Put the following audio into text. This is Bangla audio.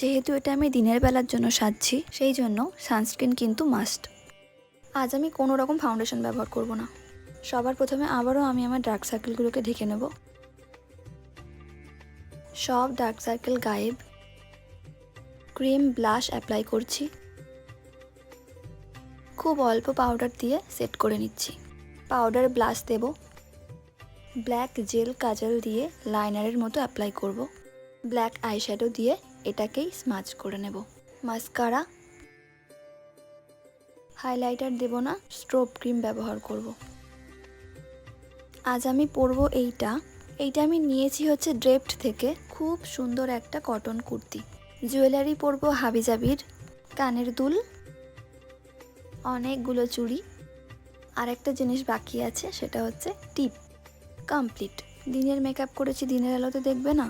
যেহেতু এটা আমি দিনের বেলার জন্য সাজছি, সেই জন্য সানস্ক্রিন কিন্তু মাস্ট আজ আমি কোনো রকম ফাউন্ডেশন ব্যবহার করব না। সবার প্রথমে আবারও আমি আমার ডার্ক সার্কেলগুলোকে ঢেকে নেব। সব ডার্ক সার্কেল গায়েব। ক্রিম ব্লাশ অ্যাপ্লাই করছি। খুব অল্প পাউডার দিয়ে সেট করে নিচ্ছি। পাউডার ব্লাশ দেব। ব্ল্যাক জেল কাজল দিয়ে লাইনারের মতো অ্যাপ্লাই করব। ব্ল্যাক আইশ্যাডো দিয়ে এটাকেই স্মাচ করে নেব। মাস্কারা, হাইলাইটার দেব না, স্ট্রোব ক্রিম ব্যবহার করব। আজ আমি পরবো এইটা। এইটা আমি নিয়েছি হচ্ছে ড্রেপ্ট থেকে, খুব সুন্দর একটা কটন কুর্তি। জুয়েলারি পরবো হাবিজাবির, কানের দুল, অনেকগুলো চুড়ি। আর একটা জিনিস বাকি আছে, সেটা হচ্ছে টিপ। কমপ্লিট। দিনের মেকআপ করেছি, দিনের আলোতে দেখবে না?